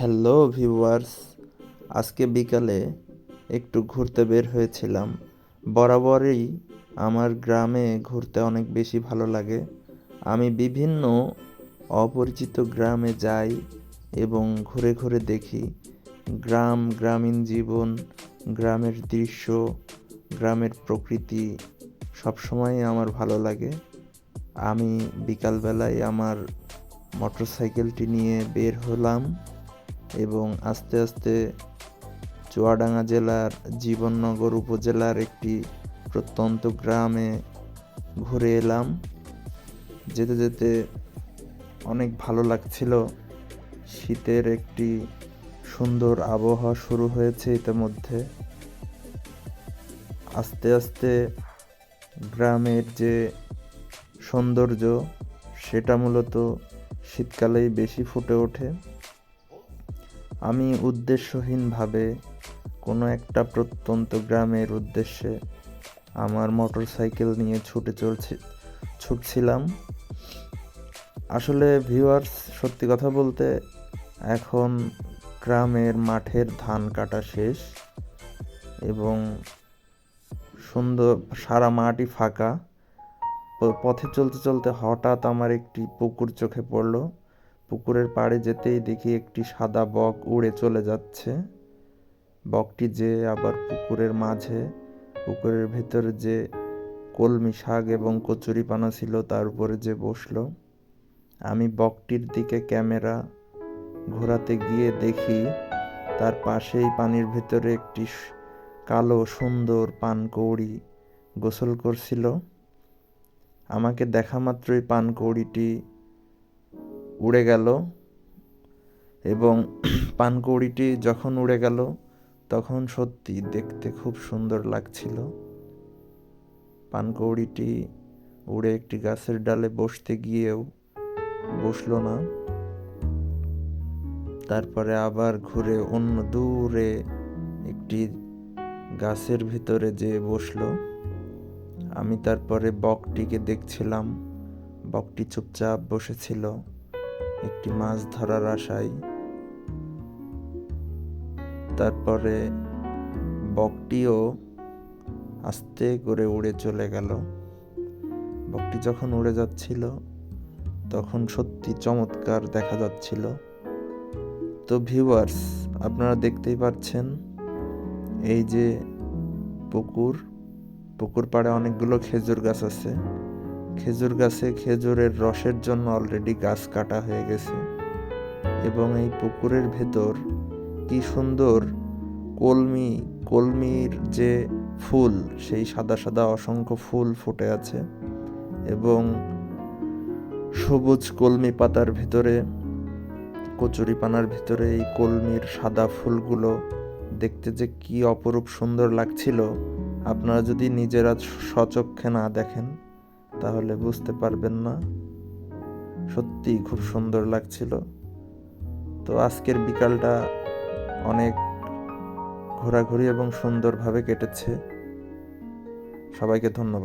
Hello viewers, আজকে বিকালে একটু ঘুরতে বের হয়েছিলাম। বরাবরই আমার গ্রামে ঘুরতে অনেক বেশি ভালো লাগে। আমি বিভিন্ন অপরিচিত গ্রামে যাই এবং ঘুরে ঘুরে দেখি। গ্রাম, গ্রামীণ জীবন, গ্রামের দৃশ্য, গ্রামের প্রকৃতি সবসময়ই আমার ভালো লাগে। আমি বিকালবেলায় আমার মোটরসাইকেলটি নিয়ে বের হলাম। এবং আস্তে আস্তে চুয়াডাঙ্গা জেলার জীবননগর উপজেলার একটি প্রত্যন্ত গ্রামে ঘুরে এলাম। যেতে যেতে অনেক ভালো লাগছিল। শীতের একটি সুন্দর আবহাওয়া শুরু হয়েছে ইতিমধ্যে। আস্তে আস্তে গ্রামের যে সৌন্দর্য, সেটা মূলত শীতকালেই বেশি ফুটে ওঠে। আমি উদ্দেশ্যহীনভাবে কোনো একটা প্রত্যন্ত গ্রামের উদ্দেশ্যে আমার মোটর সাইকেল নিয়ে ছুটে চলছি, ছুটছিলাম। আসলে ভিউয়ার্স সত্যি কথা বলতে এখন গ্রামের মাঠের ধান কাটা শেষ এবং সুন্দর, সারা মাঠই ফাঁকা। পথে চলতে চলতে হঠাৎ আমার একটি পুকুর চোখে পড়ল। পুকুরের পাড়ে যেতেই দেখি একটি সাদা বক উড়ে চলে যাচ্ছে। বকটি যে আবার পুকুরের মাঝে, পুকুরের ভেতরে যে কলমি শাক এবং কচুরি পানা ছিল তার উপরে যে বসল। আমি বকটির দিকে ক্যামেরা ঘোরাতে গিয়ে দেখি তার পাশেই পানির ভেতরে একটি কালো সুন্দর পানকৌড়ি গোসল করছিল। আমাকে দেখা মাত্রই পানকৌড়িটি উড়ে গেল এবং পানকৌড়িটি যখন উড়ে গেল, তখন সত্যি দেখতে খুব সুন্দর লাগছিল। পানকৌড়িটি উড়ে একটি গাছের ডালে বসতে গিয়েও বসল না। তারপরে আবার ঘুরে অন্য দূরে একটি গাছের ভিতরে যে বসল। আমি তারপরে বকটিকে দেখছিলাম। বকটি চুপচাপ বসেছিল। একটি মাছ ধরার আশায়। তারপরে বকটিও আস্তে করে উড়ে চলে গেল। বকটি যখন উড়ে যাচ্ছিল, তখন সত্যি চমৎকার দেখা যাচ্ছিল। তো ভিউয়ার্স, আপনারা দেখতেই পাচ্ছেন, এই যে পুকুর পুকুর পাড়ে অনেকগুলো খেজুর গাছ আছে। খেজুর গাছে খেজুরের রসের জন্য অলরেডি গাছ কাটা হয়ে গেছে। এবং এই পুকুরের ভেতর কি সুন্দর কলমি, কলমির যে ফুল, সেই সাদা সাদা অসংখ্য ফুল ফুটে আছে। এবং সবুজ কলমি পাতার ভিতরে, কচুরি পানার ভিতরে এই কলমির সাদা ফুলগুলো দেখতে যে কি অপরূপ সুন্দর লাগছিল। আপনারা যদি নিজেরা সচক্ষে না দেখেন তাহলে বুঝতে পারবেন না। সত্যি খুব সুন্দর লাগছিল। তো আজকের বিকালটা অনেক ঘোরাঘুরি এবং সুন্দরভাবে কেটেছে। সবাইকে ধন্যবাদ।